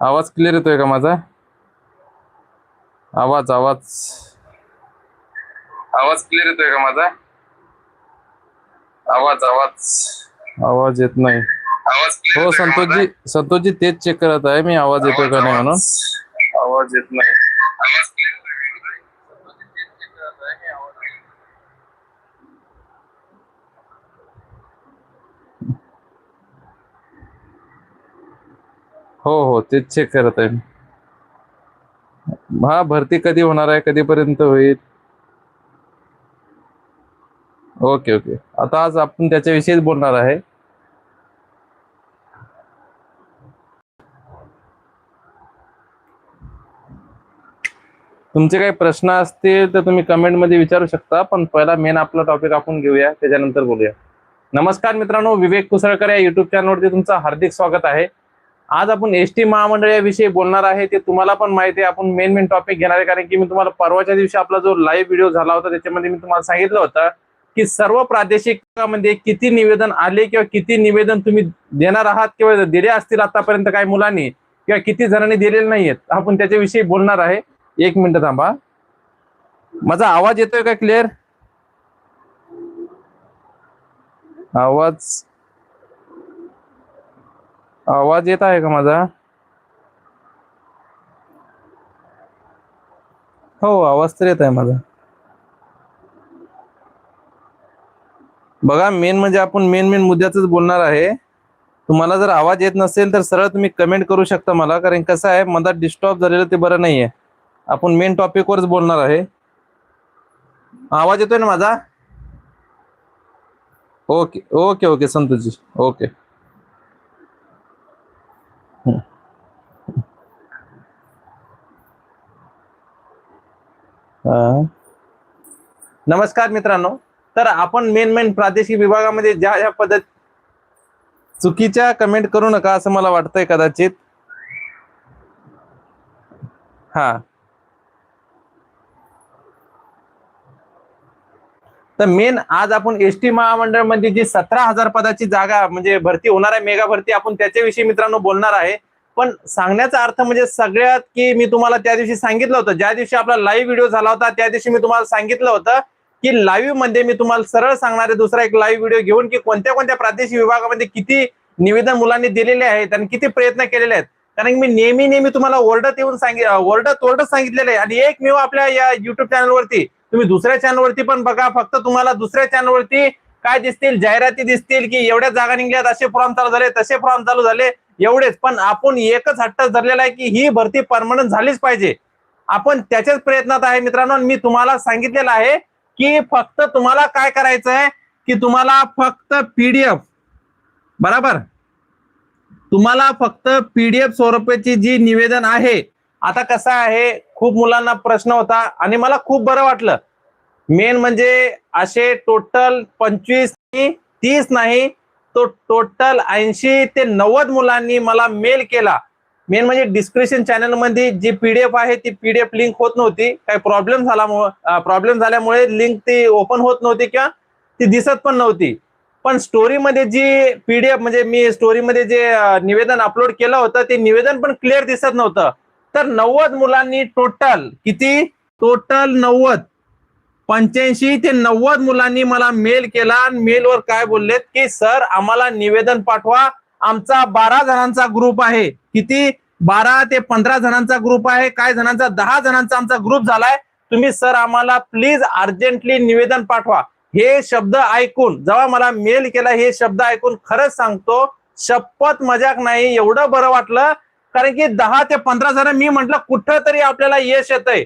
आवाज क्लिअर येतोय का माझा? आवाज आवाज. आवाज क्लिअर येतोय का माझा? आवाज आवाज. आवाज येत नाही. हो संतोषजी संतोषजी तेच चेक करत आहे मी आवाज येतोय का नाही म्हणून? आवाज. येत नाही. हो हो तेच चेक करत आहे हा भरती कधी होणार आहे? कधीपर्यंत होईल? Okay okay. आता आज आपण त्याच्याविषयीच बोलणार आहे. तुमचे काही प्रश्न असतील तर तुम्ही कमेंटमध्ये विचारू शकता पण पहिला मेन आपला टॉपिक आपण घेऊया त्याच्यानंतर बोलूया. नमस्कार मित्रांनो विवेक कुसळकर या युट्यूब चॅनलवरती तुमचं हार्दिक स्वागत आहे. आज आपण एस टी महामंडळ याविषयी बोलणार आहे. ते तुम्हाला पण माहिती आहे. आपण मेन मेन टॉपिक घेणार आहे. कारण की मी तुम्हाला परवाच्या दिवशी आपला जो लाईव्ह व्हिडिओ झाला होता त्याच्यामध्ये मी तुम्हाला सांगितलं होतं की सर्व प्रादेशिकामध्ये किती निवेदन आले किंवा किती निवेदन तुम्ही देणार आहात किंवा दिले असतील आतापर्यंत काही मुलांनी किंवा किती जणांनी दिलेले नाहीयेत आपण त्याच्याविषयी बोलणार आहे. एक मिनिट थांबा. माझा आवाज येतोय का क्लिअर आवाज आवाज येत आहे का माझा? हो आवाज तर येत आहे माझा. बघा मेन म्हणजे आपण मेन मेन मुद्द्याच बोलणार आहे. तुम्हाला जर आवाज येत नसेल तर सरळ तुम्ही कमेंट करू शकता मला कारण कसं आहे मधात डिस्टर्ब झालेलं ते बरं नाहीये. आपण मेन टॉपिक वरच बोलणार आहे. आवाज येतोय ना माझा? Okay okay okay Santoshji okay. नमस्कार मित्रांनो. तर आपण मेन मेन प्रादेशिक विभागामध्ये ज्या ज्या पद्धत चुकीच्या कमेंट करू नका असं मला वाटतंय कदाचित. हा. तर मेन आज आपण एस टी महामंडळमध्ये जी सतरा हजार पदाची जागा म्हणजे भरती होणार आहे मेगा भरती आपण त्याच्याविषयी मित्रांनो बोलणार आहे. पण सांगण्याचा अर्थ म्हणजे सगळ्यात की मी तुम्हाला त्या दिवशी सांगितलं होतं ज्या दिवशी आपला लाईव्ह व्हिडिओ झाला होता त्या दिवशी मी तुम्हाला सांगितलं होतं की लाईव्हमध्ये मी तुम्हाला सरळ सांगणार आहे दुसरा एक लाईव्ह व्हिडिओ घेऊन की कोणत्या कोणत्या प्रादेशिक विभागामध्ये किती निवेदन मुलांनी दिलेले आहेत आणि किती प्रयत्न केलेले आहेत. कारण मी नेहमी नेहमी तुम्हाला ओरडत येऊन सांगित ओरडत ओरडत सांगितलेलं आहे आणि एकमेव आपल्या या युट्यूब चॅनलवरती तुम्ही दुसऱ्या चॅनलवरती पण बघा फक्त तुम्हाला दुसऱ्या चॅनलवरती काय दिसतील जाहिराती दिसतील की एवढ्या जागा निघल्यात असे फॉर्म चालू झाले तसे फॉर्म चालू झाले एवढेच. पण आपण एकच हट्ट धरलेला आहे की ही भरती परमनंट झालीच पाहिजे. आपण त्याच्याच प्रयत्नात आहे मित्रांनो. मी तुम्हाला सांगितलेलं आहे की फक्त तुम्हाला काय करायचं आहे? की तुम्हाला फक्त पीडीएफ बरोबर? तुम्हाला फक्त पीडीएफ स्वरूपाची जी निवेदन आहे आता कसं आहे? खूप मुलांना प्रश्न होता आणि मला खूप बरं वाटलं. मेन म्हणजे असे टोटल पंचवीस तीस नाही तो टोटल ऐंशी ते नव्वद मुलांनी मला मेल केला. मेन म्हणजे डिस्क्रिप्शन चॅनलमध्ये जी पीडीएफ आहे ती पीडीएफ लिंक होत नव्हती. काही प्रॉब्लेम झाला प्रॉब्लेम झाल्यामुळे लिंक ती ओपन होत नव्हती किंवा ती दिसत पण नव्हती. पण स्टोरीमध्ये जी पीडीएफ म्हणजे मी स्टोरीमध्ये जे निवेदन अपलोड केलं होतं ते निवेदन पण क्लिअर दिसत नव्हतं. तर नव्वद मुलांनी टोटल किती? टोटल नव्वद. पंच्याऐंशी ते नव्वद मुलांनी मला मेल केला आणि मेलवर काय बोललेत की सर आम्हाला निवेदन पाठवा. आमचा बारा जणांचा ग्रुप आहे. किती? बारा ते पंधरा जणांचा ग्रुप आहे. काय जणांचा? दहा जणांचा आमचा ग्रुप झालाय. तुम्ही सर आम्हाला प्लीज अर्जंटली निवेदन पाठवा. हे शब्द ऐकून जेव्हा मला मेल केला हे शब्द ऐकून खरंच सांगतो शपथ मजाक नाही एवढं बरं वाटलं. कारण की दहा ते पंधरा जण मी म्हंटल कुठं तरी आपल्याला यश येतंय.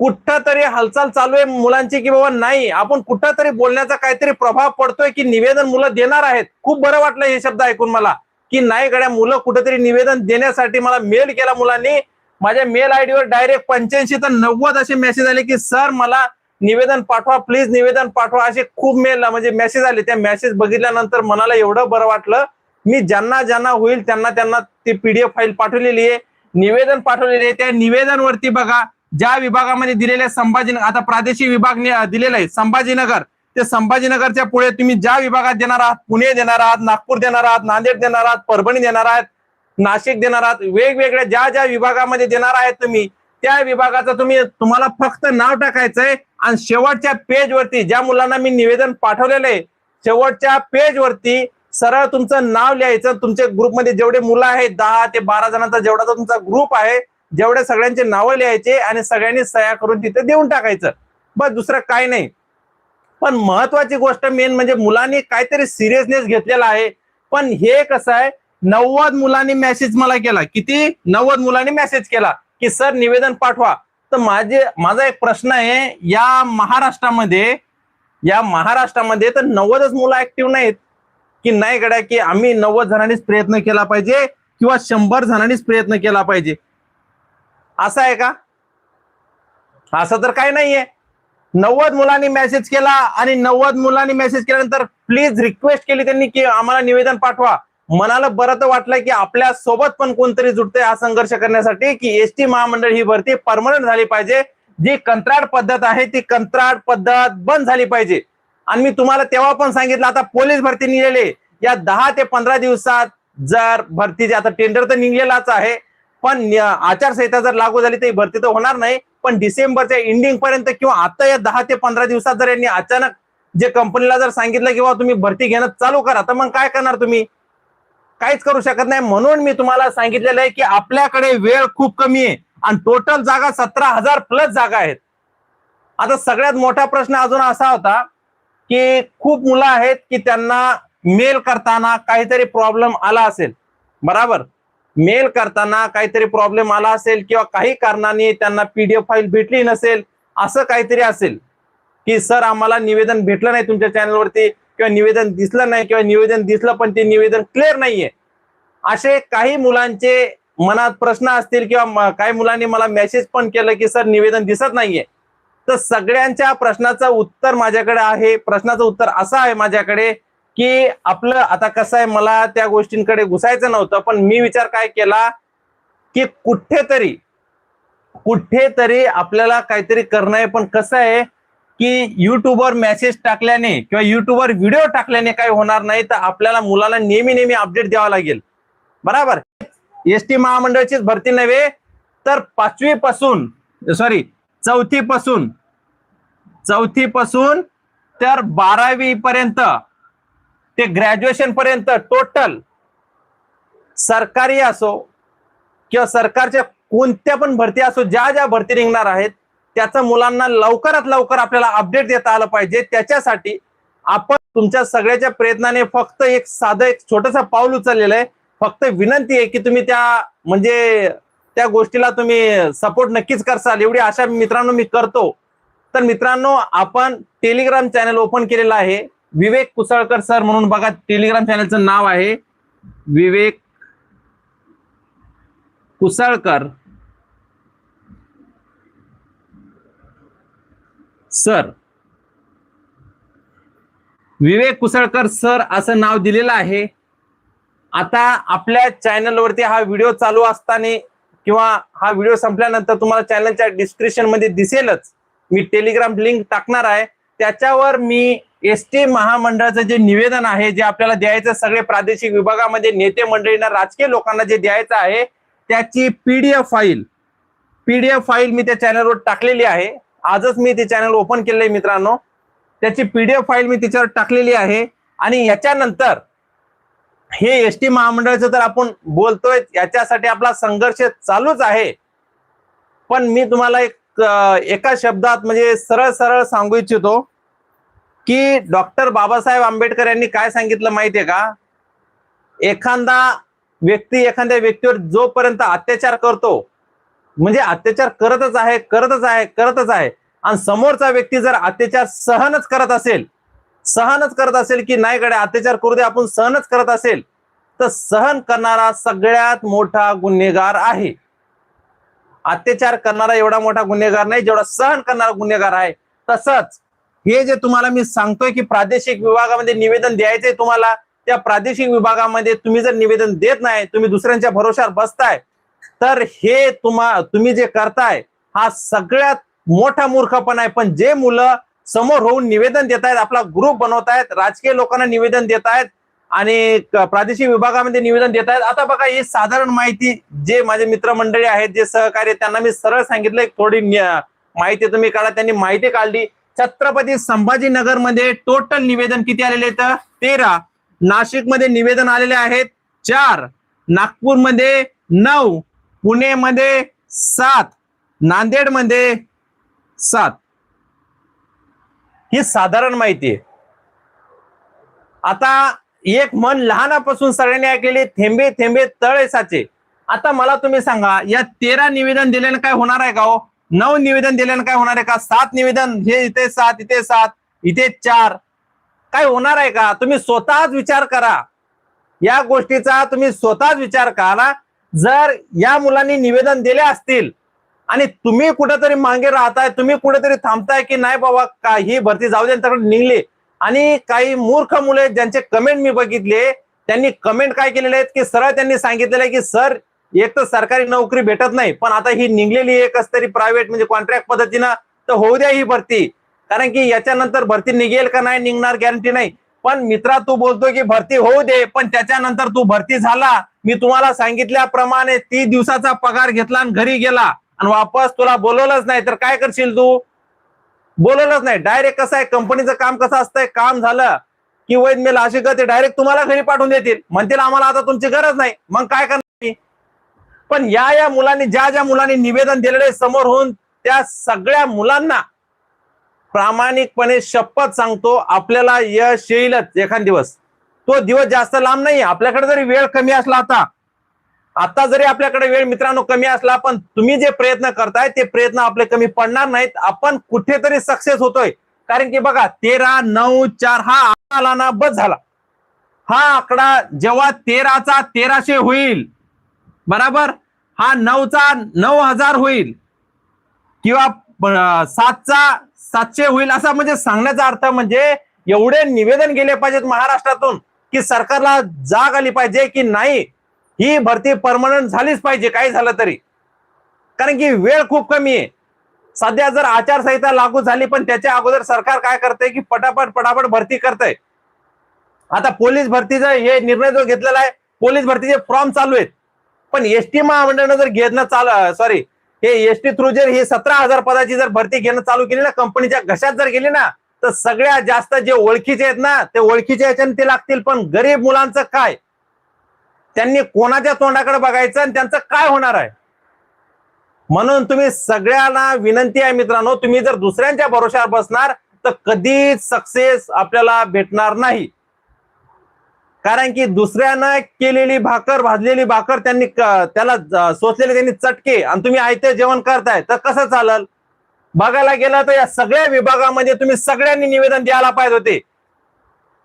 कुठं तरी हालचाल चालू आहे मुलांची की बाबा नाही? आपण कुठं तरी बोलण्याचा काहीतरी प्रभाव पडतोय की निवेदन मुलं देणार आहेत? खूप बरं वाटलं हे शब्द ऐकून मला. की नाही गड्या मुलं कुठेतरी निवेदन देण्यासाठी मला मेल केला मुलांनी. माझ्या मेल आयडीवर डायरेक्ट पंच्याऐंशी तर नव्वद असे मेसेज आले की सर मला निवेदन पाठवा प्लीज निवेदन पाठवा. असे खूप मेल म्हणजे मेसेज आले. त्या मेसेज बघितल्यानंतर मनाला एवढं बरं वाटलं मी ज्यांना ज्यांना होईल त्यांना त्यांना ती पीडीएफ फाईल पाठवलेली आहे. निवेदन पाठवलेले आहे. त्या निवेदनवरती बघा ज्या विभागामध्ये दिलेल्या संभाजी आता प्रादेशिक विभाग दिलेला आहे संभाजीनगर. ते संभाजीनगरच्या पुढे तुम्ही ज्या विभागात देणार आहात पुणे देणार आहात नागपूर देणार आहात नांदेड देणार आहात परभणी देणार आहात नाशिक देणार आहात वेगवेगळ्या ज्या ज्या विभागामध्ये देणार आहेत तुम्ही त्या विभागाचं तुम्ही तुम्हाला फक्त नाव टाकायचंय आणि शेवटच्या पेज वरती ज्या मुलांना मी निवेदन पाठवलेलं आहे शेवटच्या पेज वरती सरळ तुमचं नाव लिहायचं. तुमच्या ग्रुपमध्ये जेवढे मुलं आहेत दहा ते बारा जणांचा जेवढा तुमचा ग्रुप आहे जेवढ्या सगळ्यांचे नावं लिहायचे आणि सगळ्यांनी सह्या करून तिथे देऊन टाकायचं. बस दुसरं काय नाही. पण महत्वाची गोष्ट मेन म्हणजे मुलांनी काहीतरी सिरियसनेस घेतलेला आहे. पण हे कसं आहे नव्वद मुलांनी मेसेज मला केला. किती? नव्वद मुलांनी मेसेज केला की सर निवेदन पाठवा. तर माझे माझा एक प्रश्न आहे या महाराष्ट्रामध्ये या महाराष्ट्रामध्ये तर नव्वदच मुलं ऍक्टिव्ह नाहीत. की नाही गड्या की आम्ही नव्वद जणांनीच प्रयत्न केला पाहिजे किंवा शंभर जणांनीच प्रयत्न केला पाहिजे. असं आहे का? असं तर काही नाहीये. नव्वद मुलांनी मेसेज केला आणि नव्वद मुलांनी मेसेज केल्यानंतर प्लीज रिक्वेस्ट केली त्यांनी की आम्हाला निवेदन पाठवा. मनाला बरं तर वाटलं की आपल्यासोबत पण कोणतरी जुटतंय हा संघर्ष करण्यासाठी की एस टी महामंडळ ही भरती परमनंट झाली पाहिजे. जी कंत्राट पद्धत आहे ती कंत्राट पद्धत बंद झाली पाहिजे. आणि मी तुम्हाला तेव्हा पण सांगितलं आता पोलीस भरती निघलेले या दहा ते पंधरा दिवसात जर भरतीचे आता टेंडर तर निघलेलाच आहे. पण आचारसंहिता जर लागू झाली तर भरती तर होणार नाही. पण डिसेंबरच्या एंडिंग पर्यंत किंवा आता या दहा ते पंधरा दिवसात जर यांनी अचानक जे कंपनीला जर सांगितलं किंवा तुम्ही भरती घेणं चालू करा तर मग काय करणार तुम्ही? काहीच करू शकत नाही. म्हणून मी तुम्हाला सांगितलेलं आहे की आपल्याकडे वेळ खूप कमी आहे. आणि टोटल जागा सतरा हजार प्लस जागा आहेत. आता सगळ्यात मोठा प्रश्न अजून असा होता की खूप मुलं आहेत की त्यांना मेल करताना काहीतरी प्रॉब्लेम आला असेल. बराबर? मेल करताना काहीतरी प्रॉब्लेम आला असेल किंवा काही कारणाने त्यांना पीडीएफ फाईल भेटली नसेल असं काहीतरी असेल की सर आम्हाला निवेदन भेटलं नाही तुमच्या चॅनलवरती किंवा निवेदन दिसलं नाही किंवा निवेदन दिसलं पण ते निवेदन क्लिअर नाहीये. असे काही मुलांचे मनात प्रश्न असतील किंवा काही मुलांनी मला मेसेज पण केलं की सर निवेदन दिसत नाहीये. तर सगळ्यांच्या प्रश्नाचं उत्तर माझ्याकडे आहे प्रश्नाचं उत्तर असं आहे माझ्याकडे. की आपलं आता कसं आहे मला त्या गोष्टींकडे घुसायचं नव्हतं पण मी विचार काय केला की कुठेतरी कुठेतरी आपल्याला काहीतरी करणं आहे. पण कसं आहे की युट्यूबवर मेसेज टाकल्याने किंवा युट्यूबवर व्हिडिओ टाकल्याने काही होणार नाही तर आपल्याला मुलाला नेहमी नेहमी अपडेट द्यावा लागेल. बराबर? एस टी महामंडळचीच भरती नव्हे तर पाचवी पासून सॉरी चौथी पासून चौथी पासून तर बारावी पर्यंत ते ग्रॅज्युएशन पर्यंत टोटल सरकारी असो किंवा सरकारच्या कोणत्या पण भरती असो ज्या ज्या भरती निघणार आहेत त्याचं मुलांना लवकरात लवकर आपल्याला अपडेट देता आलं पाहिजे. त्याच्यासाठी आपण तुमच्या सगळ्याच्या प्रयत्नाने फक्त एक साधं एक छोटस पाऊल उचललेलं आहे. फक्त विनंती आहे की तुम्ही त्या म्हणजे त्या गोष्टीला तुम्ही सपोर्ट नक्कीच करसाल. एवढी आशा मित्रांनो मी करतो. तर मित्रांनो आपण टेलिग्राम चॅनल ओपन केलेलं आहे. विवेक कुसळकर सर म्हणून बघा टेलिग्राम चॅनलचं नाव आहे. विवेक कुसळकर सर. विवेक कुसळकर सर असं नाव दिलेलं आहे. आता आपल्या चॅनलवरती हा व्हिडिओ चालू असताना किंवा हा व्हिडिओ संपल्यानंतर तुम्हाला चॅनलच्या डिस्क्रिप्शनमध्ये दिसेलच. मी टेलिग्राम लिंक टाकणार आहे. त्याच्यावर मी एसटी महामंडळाचं जे निवेदन आहे जे आपल्याला द्यायचं सगळे प्रादेशिक विभागामध्ये नेते मंडळींना राजकीय लोकांना जे द्यायचं आहे त्याची पीडीएफ फाईल पीडीएफ फाईल मी त्या चॅनलवर टाकलेली आहे. आजच मी ते चॅनल ओपन केलेलं आहे मित्रांनो. त्याची पीडीएफ फाईल मी तिच्यावर टाकलेली आहे. आणि याच्यानंतर हे एस टी महामंडळाचं तर आपण बोलतोय याच्यासाठी आपला संघर्ष चालूच आहे. पण मी तुम्हाला एक एका शब्दात म्हणजे सरळ सरळ सांगू इच्छितो. की डॉक्टर बाबासाहेब आंबेडकर यांनी काय सांगितलं माहितीये का? एखादा व्यक्ती एखाद्या व्यक्तीवर जोपर्यंत अत्याचार करतो म्हणजे अत्याचार करतच आहे करतच आहे करतच आहे आणि समोरचा व्यक्ती जर अत्याचार सहनच करत असेल सहनच करत असेल की नाही गड्या अत्याचार करू दे आपण सहनच करत असेल तर सहन करणारा सगळ्यात मोठा गुन्हेगार आहे. अत्याचार करणारा एवढा मोठा गुन्हेगार नाही जेवढा सहन करणारा गुन्हेगार आहे तसंच हे जे तुम्हाला मी सांगतोय की प्रादेशिक विभागामध्ये निवेदन द्यायचंय तुम्हाला त्या प्रादेशिक विभागामध्ये तुम्ही जर निवेदन देत नाही तुम्ही दुसऱ्यांच्या भरोशावर बसताय तर हे तुम्हा तुम्ही जे करताय हा सगळ्यात मोठा मूर्खपणा आहे. पण जे मुलं समोर होऊन निवेदन देत आहेत आपला ग्रुप बनवत आहेत राजकीय लोकांना निवेदन देत आहेत आणि प्रादेशिक विभागामध्ये निवेदन देत आहेत आता बघा ही साधारण माहिती जे माझे मित्रमंडळी आहेत जे सहकार्य त्यांना मी सरळ सांगितलं. थोडी माहिती तुम्ही काढा. त्यांनी माहिती काढली. छत्रपती संभाजीनगरमध्ये टोटल निवेदन किती आलेले आहेत? तेरा. नाशिकमध्ये निवेदन आलेले आहेत चार. नागपूरमध्ये नऊ. पुणेमध्ये सात. नांदेडमध्ये सात. ही साधारण माहिती आहे. आता एक मन लहानापासून सगळ्यांनी ऐकलेले थेंबे थेंबे तळे साचे. आता मला तुम्ही सांगा या तेरा निवेदन दिल्यानं काय होणार आहे का हो? नऊ निवेदन दिल्यानं काय होणार आहे का? सात निवेदन. हे इथे सात इथे सात इथे चार. काय होणार आहे का? तुम्ही स्वतःच विचार करा. या गोष्टीचा तुम्ही स्वतःच विचार करा. जर या मुलांनी निवेदन दिले असतील आणि तुम्ही कुठेतरी मागे राहताय तुम्ही कुठेतरी थांबताय की नाही बाबा का ही भरती जाऊ दे त्यांच्याकडे निघले. आणि काही मूर्ख मुले ज्यांचे कमेंट मी बघितले त्यांनी कमेंट काय केलेले आहेत की सरळ त्यांनी सांगितलेलं आहे की सर एक तर सरकारी नोकरी भेटत नाही पण आता ही निघलेली एकच तरी प्रायव्हेट म्हणजे कॉन्ट्रॅक्ट पद्धतीनं तर होऊ द्या ही भरती. कारण की याच्यानंतर भरती निघेल का नाही निघणार गॅरंटी नाही. पण मित्रा तू बोलतो की भरती होऊ दे पण त्याच्यानंतर तू भरती झाला. मी तुम्हाला सांगितल्याप्रमाणे तीस दिवसाचा पगार घेतला आणि घरी गेला. आणि वापस तुला बोलवलंच नाही तर काय करशील तू? बोलवलंच नाही. डायरेक्ट कसं आहे कंपनीचं काम कसं असतंय काम झालं की वैद मेल अशी करते डायरेक्ट तुम्हाला घरी पाठवून देतील. म्हणतील आम्हाला आता तुमची गरज नाही. मग काय करणार? पण या या मुलांनी ज्या ज्या मुलांनी निवेदन दिलेले समोर होऊन त्या सगळ्या मुलांना प्रामाणिकपणे शपथ सांगतो आपल्याला यश येईलच एखाद दिवस. तो दिवस जास्त लांब नाही आपल्याकडे जरी वेळ कमी असला आता आता जरी आपल्याकडे वेळ मित्रांनो कमी असला पण तुम्ही जे प्रयत्न करताय ते प्रयत्न आपले कमी पडणार नाहीत. आपण कुठेतरी सक्सेस होतोय. कारण की बघा तेरा नऊ चार हा आकडा आला ना बस झाला. हा आकडा जेव्हा तेराचा तेराशे होईल बराबर? हा नऊचा नऊ हजार होईल. किंवा सातचा सातशे होईल असा म्हणजे सांगण्याचा अर्थ म्हणजे एवढे निवेदन गेले पाहिजेत महाराष्ट्रातून की सरकारला जाग आली पाहिजे की नाही ही भरती परमनंट झालीच पाहिजे काही झालं तरी. कारण की वेळ खूप कमी आहे. सध्या जर आचारसंहिता लागू झाली पण त्याच्या अगोदर सरकार काय करतंय की पटापट पटापट भरती करतंय. आता पोलीस भरतीचा हे निर्णय जो घेतलेला आहे पोलीस भरतीचे फॉर्म चालू आहेत. पण एसटी महामंडळानं जर घेणं चालू सॉरी हे एसटी थ्रू जर ही सतरा हजार पदाची जर भरती घेणं चालू केली ना कंपनीच्या घशात जर गेली ना तर सगळ्यात जास्त जे ओळखीचे आहेत ना ते ओळखीच्या याच्याने ते लागतील. पण गरीब मुलांचं काय? त्यांनी कोणाच्या तोंडाकडे बघायचं आणि त्यांचं काय होणार आहे? म्हणून तुम्ही सगळ्यांना विनंती आहे मित्रांनो तुम्ही जर दुसऱ्यांच्या भरोश्यावर बसणार तर कधीच सक्सेस आपल्याला भेटणार नाही. कारण की दुसऱ्यानं केलेली भाकर भाजलेली भाकर त्यांनी त्याला सोचलेले त्यांनी चटके आणि तुम्ही आयते जेवण करताय तर कसं चालल? बघायला गेलं तर या सगळ्या विभागामध्ये तुम्ही सगळ्यांनी निवेदन द्यायला पाहिजे होते.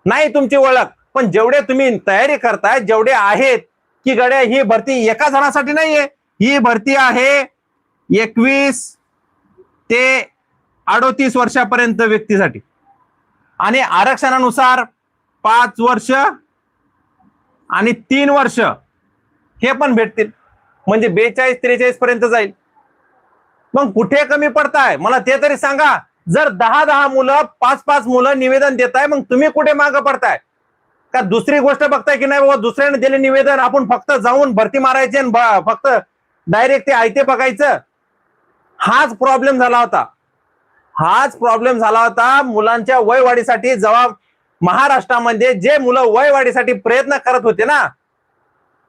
नाही तुमची ओळख पण जेवढे तुम्ही तयारी करताय जेवढे आहेत की गड्या ही भरती एका जणासाठी नाहीये. ही भरती आहे एकवीस ते अडोतीस वर्षापर्यंत व्यक्तीसाठी. आणि आरक्षणानुसार पाच वर्ष आणि तीन वर्ष हे पण भेटतील. म्हणजे बेचाळीस त्रेचाळीस पर्यंत जाईल. मग कुठे कमी पडताय? मला ते तरी सांगा. जर दहा दहा मुलं पाच पाच मुलं निवेदन देत आहे मग तुम्ही कुठे मागं पडताय? का दुसरी गोष्ट बघताय की नाही बाबा दुसऱ्याने दिले निवेदन आपण फक्त जाऊन भरती मारायची आणि फक्त डायरेक्ट ते आयते बघायचं? हाच प्रॉब्लेम झाला होता. हाच प्रॉब्लेम झाला होता मुलांच्या वयवाढीसाठी जबाब महाराष्ट्रामध्ये जे मुलं वयवाढीसाठी प्रयत्न करत होते ना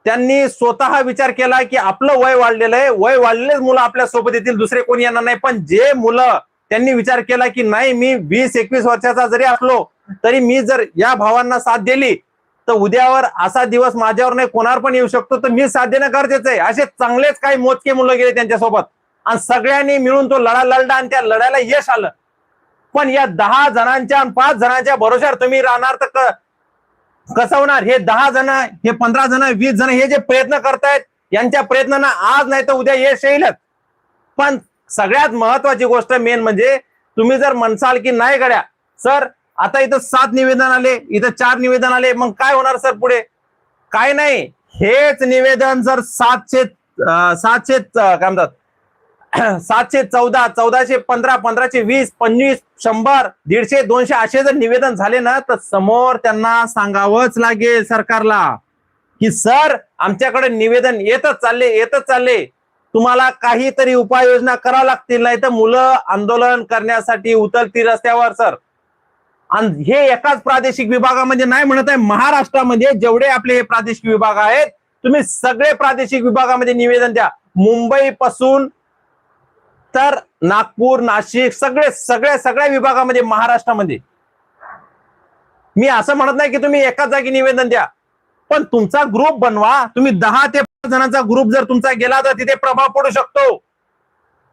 त्यांनी स्वतः विचार केला की आपलं वय वाढलेलं आहे. वय वाढलेलेच मुलं आपल्यासोबत येतील दुसरे कोणी येणार नाही. पण जे मुलं त्यांनी विचार केला की नाही मी वीस एकवीस वर्षाचा जरी असलो तरी मी जर या भावांना साथ दिली तर उद्यावर असा दिवस माझ्यावर नाही कोणावर पण येऊ शकतो. तर मी साथ देणं गरजेचं आहे. असे चांगलेच काही मोजके मुलं गेले त्यांच्यासोबत. आणि सगळ्यांनी मिळून तो लढा लढला आणि त्या लढ्याला यश आलं. पण या दहा जणांच्या पाच जणांच्या भरोश्यावर तुम्ही राहणार तर क- कसं होणार हे दहा जण हे पंधरा जण वीस जण हे जे प्रयत्न करतायत यांच्या प्रयत्नांना आज नाही तर उद्या यश येईलच. पण सगळ्यात महत्वाची गोष्ट मेन म्हणजे तुम्ही जर म्हणसाल की नाही गड्या सर आता इथं सात निवेदन आले इथं चार निवेदन आले मग काय होणार सर पुढे? काय नाही हेच निवेदन जर सातशे सातशे काय म्हणतात? सातशे चौदा चौदाशे पंधरा पंधराशे वीस पंचवीस शंभर दीडशे दोनशे असे जर निवेदन झाले ना तर समोर त्यांना सांगावंच लागेल सरकारला की सर आमच्याकडे निवेदन येतच चालले येतच चालले. तुम्हाला काहीतरी उपाययोजना करावं लागतील नाही तर मुलं आंदोलन करण्यासाठी उतरतील रस्त्यावर सर. आणि हे एकाच प्रादेशिक विभागामध्ये नाही म्हणत आहे महाराष्ट्रामध्ये जेवढे आपले हे प्रादेशिक विभाग आहेत तुम्ही सगळे प्रादेशिक विभागामध्ये निवेदन द्या. मुंबई पासून तर नागपूर नाशिक सगळे सगळ्या सगळ्या विभागामध्ये महाराष्ट्रामध्ये. मी असं म्हणत नाही की तुम्ही एकाच जागी निवेदन द्या. पण तुमचा ग्रुप बनवा. तुम्ही दहा ते पंधरा जणांचा ग्रुप जर तुमचा गेला तर तिथे प्रभाव पडू शकतो.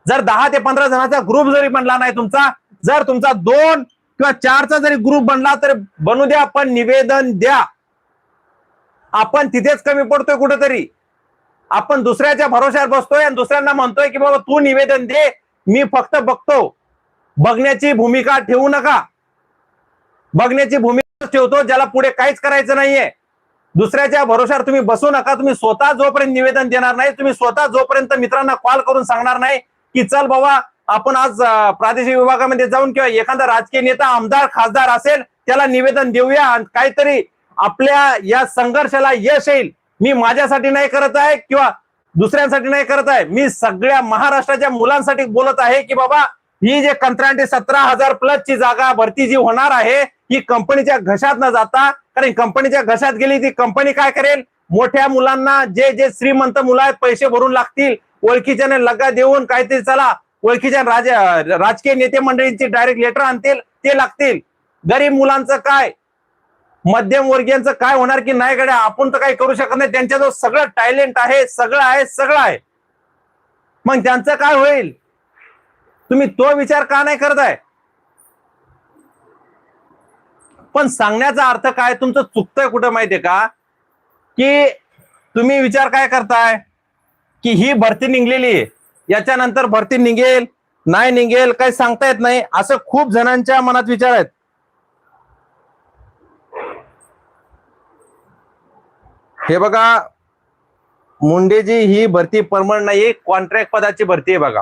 जर दहा ते पंधरा जणांचा ग्रुप जरी बनला नाही तुमचा जर तुमचा दोन किंवा चारचा जरी ग्रुप बनला तर बनू द्या पण निवेदन द्या. आपण तिथेच कमी पडतोय कुठेतरी. आपण दुसऱ्याच्या भरोश्यावर बसतोय आणि दुसऱ्यांना म्हणतोय की बाबा तू निवेदन दे मी फक्त बघतो. बघण्याची भूमिका ठेवू नका. बघण्याची भूमिका ठेवतो ज्याला पुढे काहीच करायचं नाहीये. दुसऱ्याच्या भरोश्यावर तुम्ही बसू नका. तुम्ही स्वतः जोपर्यंत निवेदन देणार नाही तुम्ही स्वतः जोपर्यंत मित्रांना कॉल करून सांगणार नाही की चल बाबा आपण आज प्रादेशिक विभागामध्ये जाऊन किंवा एखादा राजकीय नेता आमदार खासदार असेल त्याला निवेदन देऊया आणि काहीतरी आपल्या या संघर्षाला यश येईल. मी माझ्यासाठी नाही करत आहे किंवा दुसऱ्यांसाठी नाही करत आहे. मी सगळ्या महाराष्ट्राच्या मुलांसाठी बोलत आहे की बाबा ही जे कंत्राटी सतरा हजार प्लस ची जागा भरती जी होणार आहे ही कंपनीच्या घशात न जाता कारण कंपनीच्या घशात गेली ती कंपनी काय करेल? मोठ्या मुलांना जे जे श्रीमंत मुलं आहेत पैसे भरून लागतील ओळखीच्याने लगा देऊन काहीतरी चला ओळखीच्या राज राजकीय नेते मंडळींची डायरेक्ट लेटर आणतील ते लागतील. गरीब मुलांचं काय? मध्यमवर्गीयांचं काय होणार की नाही गड्या? आपण तर काही करू शकत नाही. त्यांच्याजवळ सगळं टॅलेंट आहे सगळं आहे सगळं आहे. मग त्यांचं काय होईल? तुम्ही तो विचार का नाही करत आहे पण सांगण्याचा अर्थ काय? तुमचं चुकतंय कुठं माहितीये का? की तुम्ही विचार काय करताय? की ही भरती निघलेली आहे. याच्यानंतर भरती निघेल नाही निघेल काही सांगता येत नाही. असं खूप जणांच्या मनात विचार आहेत. हे बघा मुंडेजी ही भरती परमनंट नाही कॉन्ट्रॅक्ट पदाची भरती आहे बघा.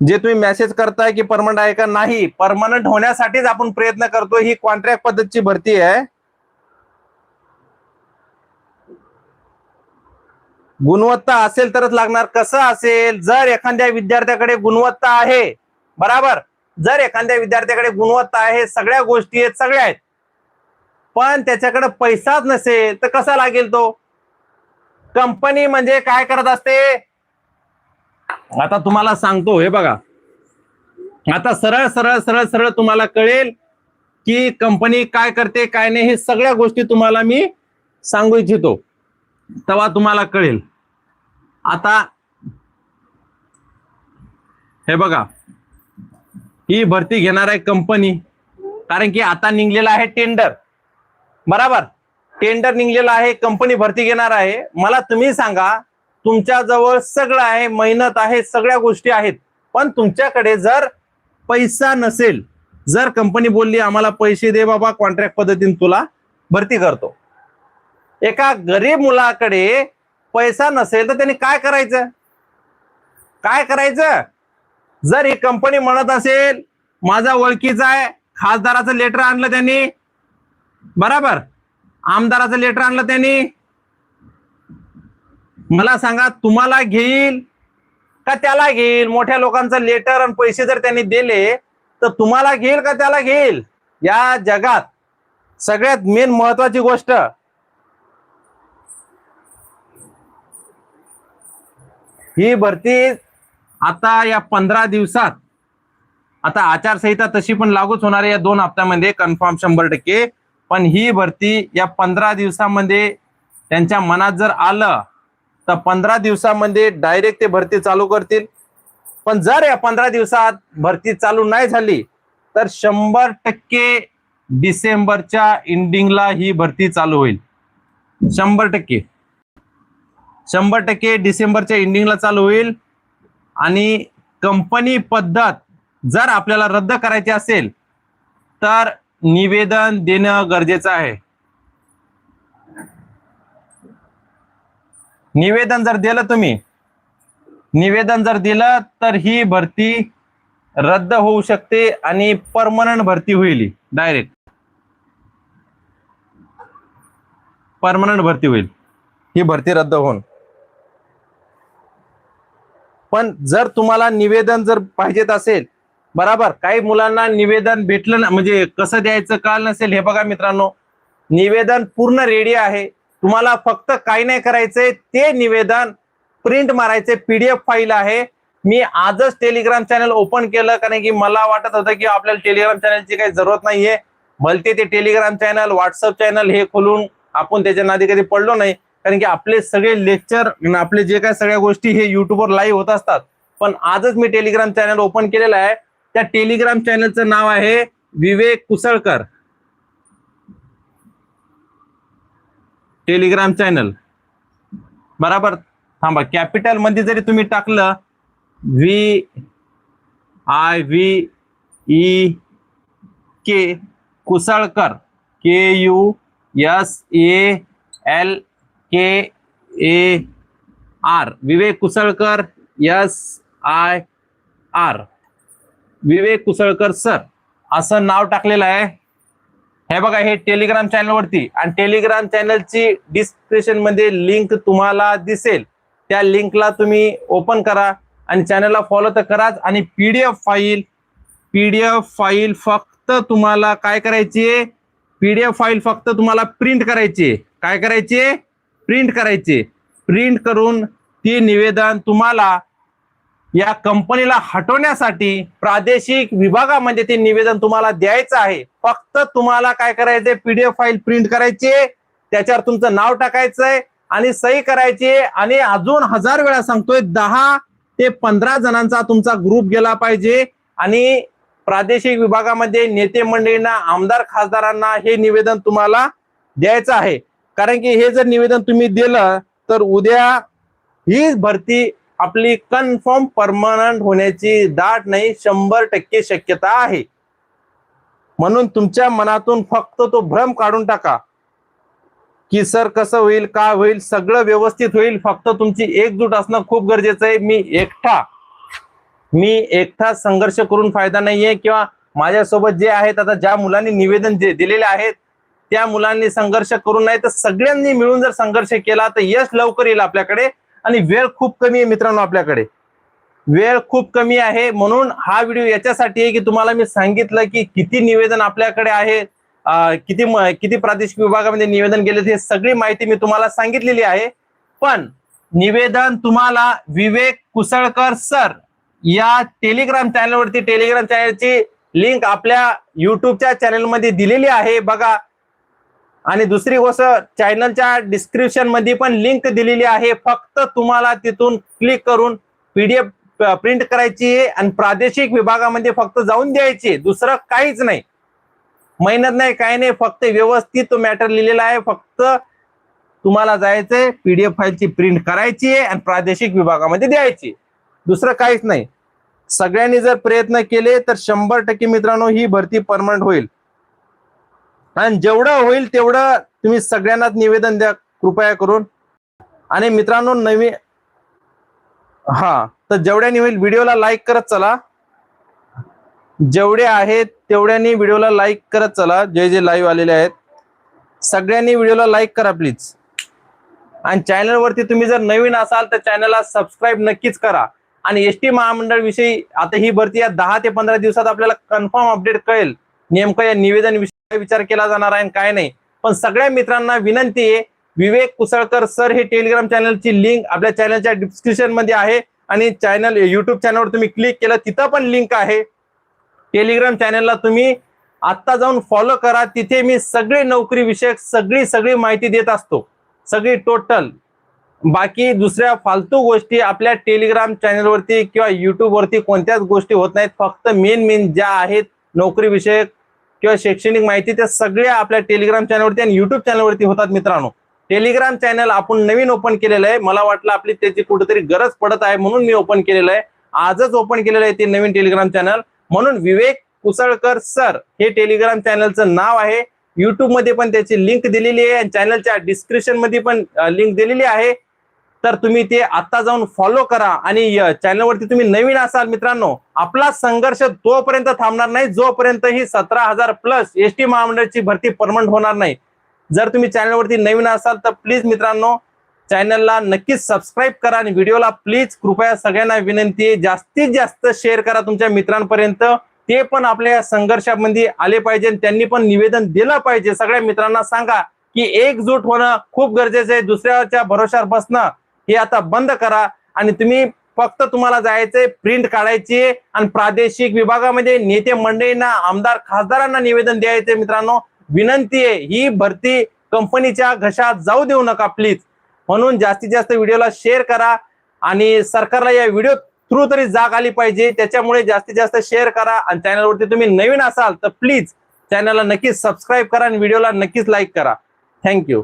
जे तुम्ही मेसेज करताय की परमनंट आहे का? नाही परमनंट होण्यासाठीच आपण प्रयत्न करतो ही कॉन्ट्रॅक्ट पद्धतीची भरती आहे. गुणवत्ता असेल तरच लागणार. कसं असेल? जर एखाद्या विद्यार्थ्याकडे गुणवत्ता आहे बराबर? जर एखाद्या विद्यार्थ्याकडे गुणवत्ता आहे सगळ्या गोष्टी आहेत सगळ्या आहेत. पण त्याच्याकडे पैसाच नसेल तर कसा लागेल तो? कंपनी म्हणजे काय करत असते? आता तुम्हाला सांगतो हे बघा. आता सरळ सरळ सरळ सरळ तुम्हाला कळेल की कंपनी काय करते काय नाही हे सगळ्या गोष्टी तुम्हाला मी सांगू इच्छितो. तेव्हा तुम्हाला कळेल. आता हे बघा. ही भरती घेणार आहे कंपनी कारण की आता निघलेला आहे टेंडर. बराबर. टेंडर निघलेलं आहे कंपनी भरती घेणार आहे. मला तुम्ही सांगा तुमच्या जवळ सगळं आहे मेहनत आहे सगळ्या गोष्टी आहेत. पण तुमच्याकडे जर पैसा नसेल जर कंपनी बोलली आम्हाला पैसे दे बाबा कॉन्ट्रॅक्ट पद्धतीने तुला भरती करतो. एका गरीब मुलाकडे पैसा नसेल तर त्यांनी काय करायचं? काय करायचं? जर ही कंपनी म्हणत असेल माझा ओळखीचा आहे खासदाराचं लेटर आणलं त्यांनी बराबर. आमदाराचं लेटर आणलं त्यांनी. मला सांगा तुम्हाला घेईल? का त्याला घेईल? मोठ्या लोकांचं लेटर आणि पैसे जर त्यांनी दिले तर तुम्हाला घेईल का त्याला घेईल? या जगात सगळ्यात मेन महत्वाची गोष्ट. ही भरती आता या पंधरा दिवसात. आता आचारसंहिता तशी पण लागूच होणार आहे या दोन हप्त्यामध्ये कन्फर्म शंभर टक्के. पण ही भरती या पंधरा दिवसामध्ये त्यांच्या मनात जर आलं तर पंधरा दिवसामध्ये डायरेक्ट ते भरती चालू करतील. पण जर या पंधरा दिवसात भरती चालू नाही झाली तर शंभर टक्के डिसेंबरच्या एंडिंगला ही भरती चालू होईल. शंभर टक्के. शंभर टक्के डिसेंबरच्या एंडिंगला चालू होईल. आणि कंपनी पद्धत जर आपल्याला रद्द करायची असेल तर निवेदन देणं गरजेचं आहे. निवेदन जर दिलं तुम्ही निवेदन जर दिलं तर ही भरती रद्द होऊ शकते आणि परमनंट भरती होईल डायरेक्ट परमनंट भरती होईल. ही भरती रद्द होऊन. पण जर तुम्हाला निवेदन जर पाहिजेत असेल बराबर. काही मुलांना निवेदन भेटलं ना म्हणजे कसं द्यायचं काल नसेल. हे बघा मित्रांनो निवेदन पूर्ण रेडी आहे. तुम्हाला फक्त काही नाही करायचंय ते निवेदन प्रिंट मारायचे पीडीएफ फाईल आहे. मी आजच टेलिग्राम चॅनल ओपन केलं कारण की मला वाटत होतं की आपल्याला टेलिग्राम चॅनलची काही जरूरत नाहीये. भलते ते टेलिग्राम चॅनल व्हॉट्सअप चॅनल हे खोलून आपण त्याच्या नादी कधी पडलो नाही. कारण की आपले सगळे लेक्चर आपले जे काय सगळ्या गोष्टी हे युट्यूबवर लाईव्ह होत असतात. पण आजच मी टेलिग्राम चॅनल ओपन केलेलं आहे. त्या टेलिग्राम चॅनलचं नाव आहे विवेक कुसळकर. Telegram channel. बराबर? थांबा कॅपिटलमध्ये जरी तुम्ही टाकलं V I V E K Kusalkar K U S A L K A R Vivek Kusalkar S I R Vivek Kusalkar sir असं नाव टाकलेलं आहे. हे बघा हे टेलिग्राम चॅनलवरती आणि टेलिग्राम चॅनलची डिस्क्रिप्शनमध्ये लिंक तुम्हाला दिसेल. त्या लिंकला तुम्ही ओपन करा आणि चॅनलला फॉलो तर कराच आणि पीडीएफ फाईल पीडीएफ फाईल फक्त तुम्हाला काय करायची आहे? पीडीएफ फाईल फक्त तुम्हाला प्रिंट करायची आहे. काय करायची आहे? प्रिंट करायची प्रिंट करून ती निवेदन तुम्हाला या कंपनीला हटवण्यासाठी प्रादेशिक विभागामध्ये ते निवेदन तुम्हाला द्यायचं आहे. फक्त तुम्हाला काय करायचंय? पीडीएफ फाईल प्रिंट करायची त्याच्यावर तुमचं नाव टाकायचंय आणि सही करायची आणि अजून हजार वेळा सांगतोय दहा ते पंधरा जणांचा तुमचा ग्रुप गेला पाहिजे. आणि प्रादेशिक विभागामध्ये नेते मंडळींना आमदार खासदारांना हे निवेदन तुम्हाला द्यायचं आहे. कारण की हे जर निवेदन तुम्ही दिलं तर उद्या ही भरती आपली कन्फर्म परमनंट होण्याची दाट नाही शंभर टक्के शक्यता आहे. म्हणून तुमच्या मनातून फक्त तो भ्रम काढून टाका. की सर कसं होईल का होईल सगळं व्यवस्थित होईल फक्त तुमची एकजूट असणं खूप गरजेचं आहे. मी एकटा मी एकटा संघर्ष करून फायदा नाहीये किंवा माझ्यासोबत जे आहेत आता ज्या मुलांनी निवेदन जे दिलेले आहेत त्या मुलांनी संघर्ष करून नाही तर सगळ्यांनी मिळून जर संघर्ष केला तर यश लवकर येईल आपल्याकडे. आणि वेळ खूप कमी आहे मित्रांनो आपल्याकडे. वेळ खूप कमी आहे. म्हणून हा व्हिडिओ याच्यासाठी आहे की तुम्हाला मी सांगितलं की किती निवेदन आपल्याकडे आहे किती म- किती प्रादेशिक विभागामध्ये निवेदन गेले हे सगळी माहिती मी तुम्हाला सांगितलेली आहे. पण निवेदन तुम्हाला विवेक कुसळकर सर या टेलिग्राम चॅनलवरती टेलिग्राम चॅनलची लिंक आपल्या युट्यूबच्या चॅनलमध्ये दिलेली आहे. बघा आणि दुसरी गोष्ट चॅनलच्या डिस्क्रिप्शनमध्ये पण लिंक दिलेली आहे. फक्त तुम्हाला तिथून क्लिक करून पीडीएफ प्रिंट करायची आहे आणि प्रादेशिक विभागामध्ये फक्त जाऊन द्यायची दुसरं काहीच नाही. मेहनत नाही काही नाही. फक्त व्यवस्थित तो मॅटर लिहिलेला आहे. फक्त तुम्हाला जायचंय पीडीएफ फाईलची प्रिंट करायची आहे आणि प्रादेशिक विभागामध्ये द्यायची दुसरं काहीच नाही. सगळ्यांनी जर प्रयत्न केले तर शंभर टक्के मित्रांनो ही भरती परमनंट होईल. आणि जेवढं होईल तेवढं तुम्ही सगळ्यांनाच निवेदन द्या कृपया करून. आणि मित्रांनो नवीन हा तर जेवढ्यानी होईल व्हिडिओला लाईक करत चला. जेवढे आहेत तेवढ्याने व्हिडिओला लाईक करत चला. जे जे लाईव्ह आलेले आहेत. सगळ्यांनी व्हिडिओला लाईक करा प्लीज आणि चॅनलवरती तुम्ही जर नवीन असाल तर चॅनलला सबस्क्राईब नक्कीच करा. आणि एस टी महामंडळ विषयी आता ही भरती या दहा ते पंधरा दिवसात आपल्याला कन्फर्म अपडेट कळेल. नेमकं या निवेदन विषयी विचार केला जाणार आहे आणि काय नाही. पण सगळ्या मित्रांना विनंती आहे विवेक कुसळकर सर हे टेलिग्राम चॅनलची लिंक आपल्या चॅनलच्या डिस्क्रिप्शनमध्ये आहे आणि चॅनल युट्यूब चॅनलवर तुम्ही क्लिक केलं तिथं पण लिंक आहे. टेलिग्राम चॅनलला तुम्ही आत्ता जाऊन फॉलो करा तिथे मी सगळे नोकरी विषयक सगळी सगळी माहिती देत असतो. सगळी टोटल. बाकी दुसऱ्या फालतू गोष्टी आपल्या टेलिग्राम चॅनलवरती किंवा युट्यूबवरती कोणत्याच गोष्टी होत नाहीत. फक्त मेन मेन ज्या आहेत नोकरी विषयक किंवा शैक्षणिक माहिती त्या सगळ्या आपल्या टेलिग्राम चॅनलवरती आणि युट्यूब चॅनलवरती होतात मित्रांनो. टेलिग्राम चॅनल आपण नवीन ओपन केलेलं आहे. मला वाटलं आपली त्याची कुठेतरी गरज पडत आहे म्हणून मी ओपन केलेलं आहे. आजच ओपन केलेलं आहे ते नवीन टेलिग्राम चॅनल म्हणून विवेक कुसळकर सर हे टेलिग्राम चॅनलचं नाव आहे. युट्यूबमध्ये पण त्याची लिंक दिलेली आहे आणि चॅनलच्या डिस्क्रिप्शनमध्ये पण लिंक दिलेली आहे. तर तुम्ही ते आता जाऊन फॉलो करा आणि चॅनलवरती तुम्ही नवीन असाल मित्रांनो आपला संघर्ष तोपर्यंत थांबणार नाही जोपर्यंत ही सतरा हजार प्लस एस टी महामंडळाची भरती परमनंट होणार नाही. जर तुम्ही चॅनलवरती नवीन असाल तर प्लीज मित्रांनो चॅनलला नक्कीच सबस्क्राईब करा आणि व्हिडिओला प्लीज कृपया सगळ्यांना विनंती आहे जास्तीत जास्त शेअर करा तुमच्या मित्रांपर्यंत. ते पण आपल्या या संघर्षामध्ये आले पाहिजे आणि त्यांनी पण निवेदन दिलं पाहिजे. सगळ्या मित्रांना सांगा की एकजूट होणं खूप गरजेचं आहे. दुसऱ्याच्या भरोशावर बसणं हे आता बंद करा आणि तुम्ही फक्त तुम्हाला जायचंय प्रिंट काढायची आणि प्रादेशिक विभागामध्ये नेते मंडळींना आमदार खासदारांना निवेदन द्यायचे मित्रांनो. विनंती आहे ही भरती कंपनीच्या घशात जाऊ देऊ नका प्लीज म्हणून जास्तीत जास्त व्हिडिओला शेअर करा आणि सरकारला या व्हिडिओ थ्रू तरी जाग आली पाहिजे. त्याच्यामुळे जास्तीत जास्त शेअर करा आणि चॅनलवरती तुम्ही नवीन असाल तर प्लीज चॅनलला नक्कीच सबस्क्राईब करा आणि व्हिडिओला नक्कीच लाईक करा. थँक्यू